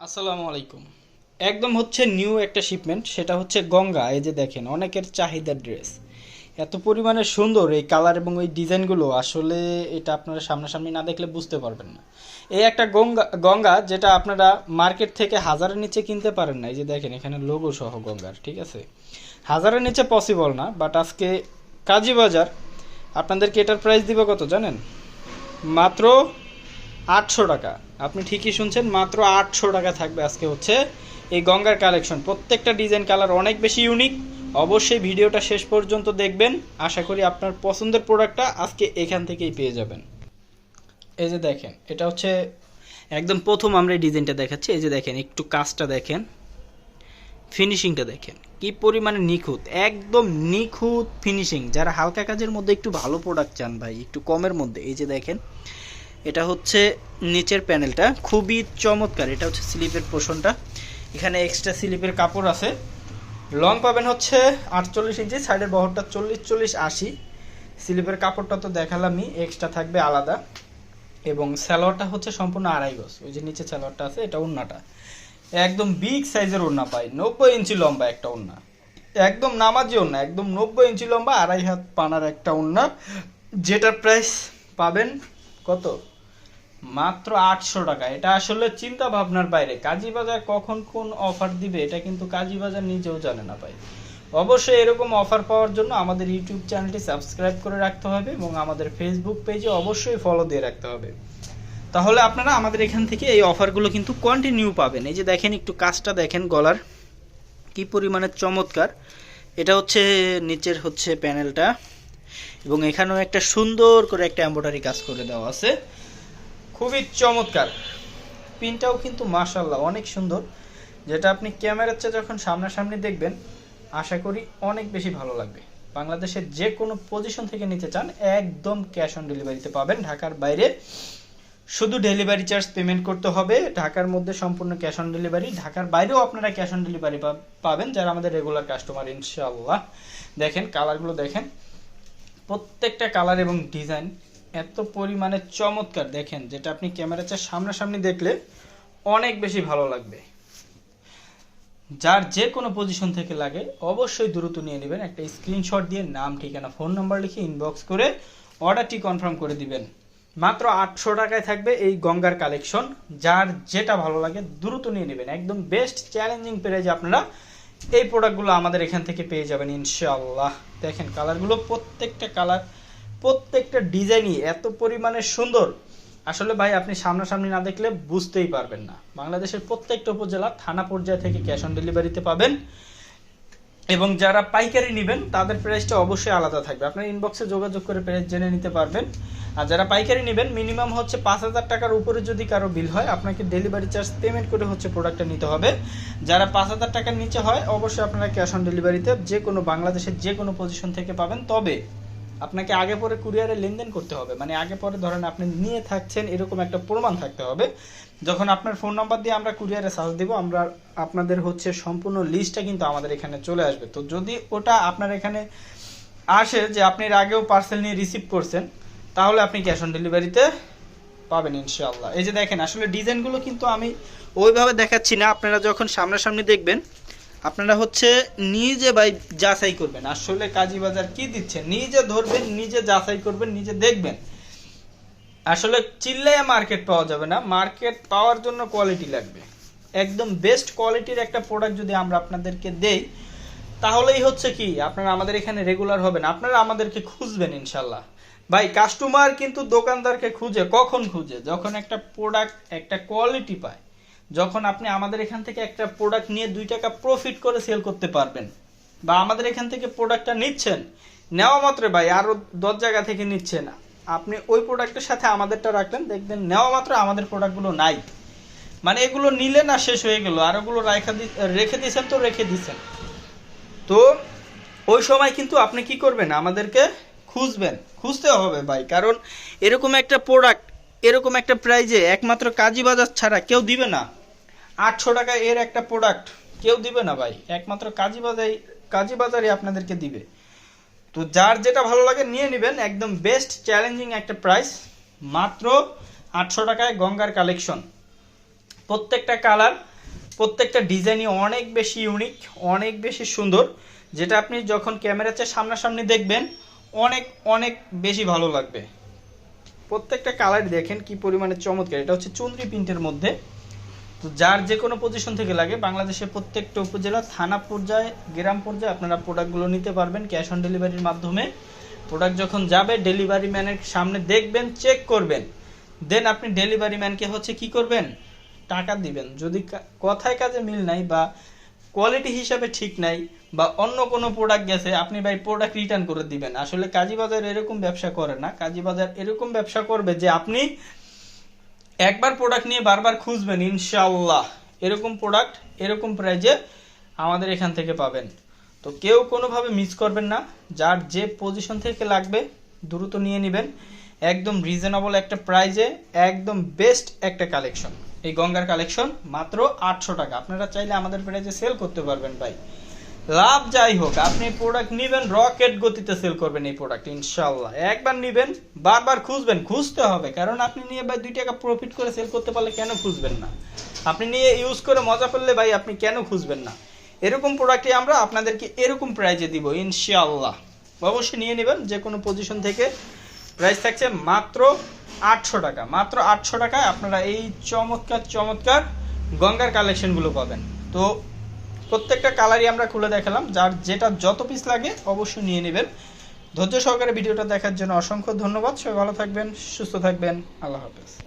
আসসালামু আলাইকুম। একদম হচ্ছে নিউ একটা শিপমেন্ট সেটা হচ্ছে গঙ্গা। এই যে দেখেন, অনেকের চাহিদার ড্রেস এত পরিমাণে সুন্দর এই কালার এবং ওই ডিজাইনগুলো আসলে এটা আপনারা সামনাসামনি না দেখলে বুঝতে পারবেন না। এই একটা গঙ্গা গঙ্গা যেটা আপনারা মার্কেট থেকে হাজারের নিচে কিনতে পারেন না। এই যে দেখেন, এখানে লোগো সহ গঙ্গার, ঠিক আছে? হাজারের নিচে পসিবল না বাট আজকে কাজী বাজার, আপনাদেরকে এটার প্রাইস দিবে কত জানেন? মাত্র আটশো টাকা। আপনি ঠিকই শুনছেন, মাত্র আটশো টাকা থাকবে আজকে হচ্ছে এই গঙ্গার কালেকশন প্রত্যেকটা ডিজাইন কালার অনেক বেশি ইউনিক অবশ্যই ভিডিওটা শেষ পর্যন্ত দেখবেন। আশা করি আপনার পছন্দের প্রোডাক্টটা আজকে এখান থেকেই পেয়ে যাবেন। এই যে দেখেন, এটা হচ্ছে একদম প্রথম আমরা এই ডিজাইনটা দেখাচ্ছি। এই যে দেখেন, একটু কাজটা দেখেন। ফিনিশিংটা দেখেন, কি পরিমাণে নিখুঁত, একদম নিখুঁত ফিনিশিং যারা হালকা কাজের মধ্যে একটু ভালো প্রোডাক্ট চান ভাই, একটু কমের মধ্যে, এই যে দেখেন এটা হচ্ছে নিচের প্যানেলটা, খুবই চমৎকার। এটা হচ্ছে স্লিপের পোষণটা। এখানে এক্সট্রা স্লিপের কাপড় আছে। লং পাবেন হচ্ছে আটচল্লিশ ইঞ্চি সাইডের বহরটা চল্লিশ চল্লিশ, আশি। স্লিপের কাপড়টা তো দেখালামই এক্সট্রা থাকবে আলাদা। এবং স্যালোয়ারটা হচ্ছে সম্পূর্ণ আড়াই গজ। ওই যে নিচে স্যালোয়ারটা আছে, এটা ওড়নাটা। একদম বিগ সাইজের ওড়না পাই। নব্বই ইঞ্চি লম্বা একটা ওড়না। একদম নামাজি ওড়না, একদম নব্বই ইঞ্চি লম্বা, আড়াই হাত পানার একটা ওড়না। যেটার প্রাইস পাবেন কত? মাত্র আটশো টাকা। এটা আসলে চিন্তা ভাবনার বাইরে। কাজী বাজার কখন কোন অফার দিবে, এটা কিন্তু কাজী বাজার নিজেও জানে না ভাই। অবশ্যই এরকম অফার পাওয়ার জন্য আমাদের ইউটিউব চ্যানেলটি সাবস্ক্রাইব করে রাখতে হবে এবং আমাদের ফেসবুক পেজে অবশ্যই ফলো দিয়ে রাখতে হবে। তাহলে আপনারা আমাদের এখান থেকে এই অফারগুলো কিন্তু কন্টিনিউ পাবেন। এই যে দেখেন, একটু কাজটা দেখেন গলার। কি পরিমাণে চমৎকার। এটা হচ্ছে নিচের হচ্ছে প্যানেলটা এবং এখানেও একটা সুন্দর করে একটা এম্ব্রয়ডারি কাজ করে দেওয়া আছে। খুবই চমৎকার। পিনটাও কিন্তু মাশাল্লাহ অনেক সুন্দর। যেটা আপনি ক্যামেরার চেয়ে যখন সামনাসামনি দেখবেন, আশা করি অনেক বেশি ভালো লাগবে। বাংলাদেশের যে কোনো পজিশন থেকে নিতে চান, একদম ক্যাশ অন ডেলিভারিতে পাবেন। ঢাকার বাইরে শুধু ডেলিভারি চার্জ পেমেন্ট করতে হবে। ঢাকার মধ্যে সম্পূর্ণ ক্যাশ অন ডেলিভারি ঢাকার বাইরেও আপনারা ক্যাশ অন ডেলিভারি পাবেন যারা আমাদের রেগুলার কাস্টমার ইনশাআল্লাহ। দেখেন কালারগুলো দেখেন। প্রত্যেকটা কালার এবং ডিজাইন এত পরিমাণে চমৎকার। দেখেন, যেটা আপনি ক্যামেরাতে সামনাসামনি দেখলে অনেক বেশি ভালো লাগবে। যার যে কোনো পজিশন থেকে লাগে, অবশ্যই দ্রুত নিয়ে নেবেন। একটা স্ক্রিনশট দিয়ে নাম, ঠিকানা ফোন নাম্বার লিখে ইনবক্স করে অর্ডারটি কনফার্ম করে দিবেন। মাত্র আটশো টাকায় থাকবে এই গঙ্গার কালেকশন যার যেটা ভালো লাগে, দ্রুত নিয়ে নেবেন। একদম বেস্ট চ্যালেঞ্জিং প্রাইজে আপনারা এই প্রোডাক্টগুলো আমাদের এখান থেকে পেয়ে যাবেন, ইনশাআল্লাহ। দেখেন কালারগুলো প্রত্যেকটা কালার প্রত্যেকটা ডিজাইনই এত পরিমাণে সুন্দর। আসলে ভাই, আপনি সামনাসামনি না দেখলে বুঝতেই পারবেন না। বাংলাদেশের প্রত্যেকটা উপজেলা থানা পর্যায় থেকে ক্যাশ অন ডেলিভারিতে পাবেন। এবং যারা পাইকারি নেবেন, তাদের প্রাইসটা অবশ্যই আলাদা থাকবে। আপনার ইনবক্সে যোগাযোগ করে প্রাইস জেনে নিতে পারবেন। আর যারা পাইকারি নেবেন মিনিমাম হচ্ছে পাঁচ হাজার টাকার উপরে যদি কারও বিল হয়, আপনাকে ডেলিভারি চার্জ পেমেন্ট করে হচ্ছে প্রোডাক্টটা নিতে হবে। যারা পাঁচ হাজার টাকার নিচে হয়, অবশ্যই আপনারা ক্যাশ অন ডেলিভারিতে যে কোনো বাংলাদেশের যে কোনো পজিশন থেকে পাবেন। তবে আপনাকে আগে পরে কুরিয়ারে লেনদেন করতে হবে। মানে আগে পরে ধরেন আপনি নিয়ে থাকছেন, এরকম একটা প্রমাণ থাকতে হবে। যখন আপনার ফোন নাম্বার দিয়ে আমরা কুরিয়ারে সার্চ দিব, আমরা আপনাদের হচ্ছে সম্পূর্ণ লিস্টটা কিন্তু আমাদের এখানে চলে আসবে। তো যদি ওটা আপনার এখানে আসে যে আপনি আগেও পার্সেল নিয়ে রিসিভ করছেন, তাহলে আপনি ক্যাশ অন ডেলিভারিতে পাবেন ইনশাআল্লাহ। এই যে দেখেন, আসলে ডিজাইনগুলো কিন্তু আমি ওইভাবে দেখাচ্ছি না। আপনারা যখন সামনাসামনি দেখবেন আপনারা হচ্ছে নিজে ভাই যাচাই করবেন। আসলে কাজী বাজার কি দিচ্ছে? নিজে ধরবেন, নিজে যাচাই করবেন, নিজে দেখবেন। আসলে চিল্লাইয়া মার্কেট পাওয়া যাবে না। মার্কেট পাওয়ার জন্য কোয়ালিটি লাগবে। একদম বেস্ট কোয়ালিটির একটা প্রোডাক্ট যদি আমরা আপনাদেরকে দেই, তাহলেই হচ্ছে কি, আপনারা আমাদের এখানে রেগুলার হবেন। আপনারা আমাদেরকে খুঁজবেন ইনশাল্লাহ। ভাই কাস্টমার কিন্তু দোকানদারকে খুঁজে, কখন খুঁজে? যখন একটা প্রোডাক্ট একটা কোয়ালিটি পায়। যখন আপনি আমাদের এখান থেকে একটা প্রোডাক্ট নিয়ে দুই টাকা প্রফিট করে সেল করতে পারবেন, বা আমাদের এখান থেকে প্রোডাক্টটা নিচ্ছেন, নেওয়া মাত্র ভাই আরও দশ জায়গা থেকে নিচ্ছে না। আপনি ওই প্রোডাক্টের সাথে আমাদেরটা রাখলেন, দেখবেন নেওয়া মাত্র আমাদের প্রোডাক্টগুলো নাই। মানে এগুলো নিলে না শেষ হয়ে গেল, আর ওগুলো রেখে রেখে দিয়েছেন তো রেখে দিয়েছেন। তো ওই সময় কিন্তু আপনি কি করবেন, আমাদেরকে খুঁজবেন, খুঁজতে হবে ভাই, কারণ এরকম একটা প্রোডাক্ট এরকম একটা প্রাইজে একমাত্র কাজী বাজার ছাড়া কেউ দিবে না। আটশো টাকা এর একটা প্রোডাক্ট কেউ দিবে না ভাই। একমাত্র কাজী বাজার কাজী বাজারে আপনাদেরকে দিবে। তো যার যেটা ভালো লাগে নিয়ে নেবেন। একদম বেস্ট চ্যালেঞ্জিং একটা প্রাইস মাত্র আটশো টাকায় গঙ্গার কালেকশন প্রত্যেকটা কালার প্রত্যেকটা ডিজাইনই অনেক বেশি ইউনিক অনেক বেশি সুন্দর। যেটা আপনি যখন ক্যামেরার চেয়ে সামনাসামনি দেখবেন, অনেক অনেক বেশি ভালো লাগবে। প্রত্যেকটা কালার দেখেন কি পরিমাণে চমৎকার। এটা হচ্ছে চন্দ্রি প্রিন্টের মধ্যে। তো যার যে কোনো পজিশন থেকে লাগে, বাংলাদেশের প্রত্যেকটা উপজেলা, থানা পর্যায়ে, গ্রাম পর্যায়ে আপনারা প্রোডাক্টগুলো নিতে পারবেন ক্যাশ অন ডেলিভারির মাধ্যমে। প্রোডাক্ট যখন যাবে ডেলিভারি ম্যানের সামনে দেখবেন চেক করবেন। দেন আপনি ডেলিভারি ম্যানকে হচ্ছে কি করবেন? টাকা দিবেন। যদি কথায় কাজে মিল নাই বা কোয়ালিটি হিসাবে ঠিক নাই বা অন্য কোনো প্রোডাক্ট গেছে, আপনি ভাই প্রোডাক্ট রিটার্ন করে দিবেন। আসলে কাজী বাজার এরকম ব্যবসা করে না। কাজী বাজার এরকম ব্যবসা করবে যে আপনি একবার প্রোডাক্ট নিয়ে বারবার খুঁজবেন ইনশাল্লাহ এরকম প্রোডাক্ট এরকম প্রাইজে আমাদের এখান থেকে পাবেন। তো কেউ কোনোভাবে মিস করবেন না। যার যে পজিশন থেকে লাগবে, দ্রুত নিয়ে নেবেন। একদম রিজনেবল একটা প্রাইজে একদম বেস্ট একটা কালেকশন এই গঙ্গার কালেকশন মাত্র আটশো টাকা। আপনারা চাইলে আমাদের প্রাইজে সেল করতে পারবেন ভাই। লাভ যাই হোক, আপনি প্রোডাক্ট নিবেন রকেট গতিতে সেল করবেন এই প্রোডাক্ট ইনশাল্লাহ একবার নিবেন, বারবার খুঁজবেন, খুঁজতে হবে। কারণ আপনি নিয়ে ভাই দুই টাকা প্রফিট করে সেল করতে পারলে কেন খুঁজবেন না? আপনি নিয়ে ইউজ করে মজা করলে ভাই আপনি কেন খুঁজবেন না? এরকম প্রোডাক্টে আমরা আপনাদেরকে এরকম প্রাইজে দিব ইনশাল্লাহ অবশ্যই নিয়ে নেবেন যে কোনো পজিশন থেকে। প্রাইস থাকছে মাত্র আটশো টাকা। মাত্র আটশো টাকায় আপনারা এই চমৎকার চমৎকার গঙ্গার কালেকশনগুলো পাবেন। তো প্রত্যেকটা কালারই আমরা খুলে দেখালাম। যার যেটা যত পিস লাগে, অবশ্যই নিয়ে নেবেন। ধৈর্য সহকারে ভিডিওটা দেখার জন্য অসংখ্য ধন্যবাদ। সবাই ভালো থাকবেন, সুস্থ থাকবেন। আল্লাহ হাফেজ।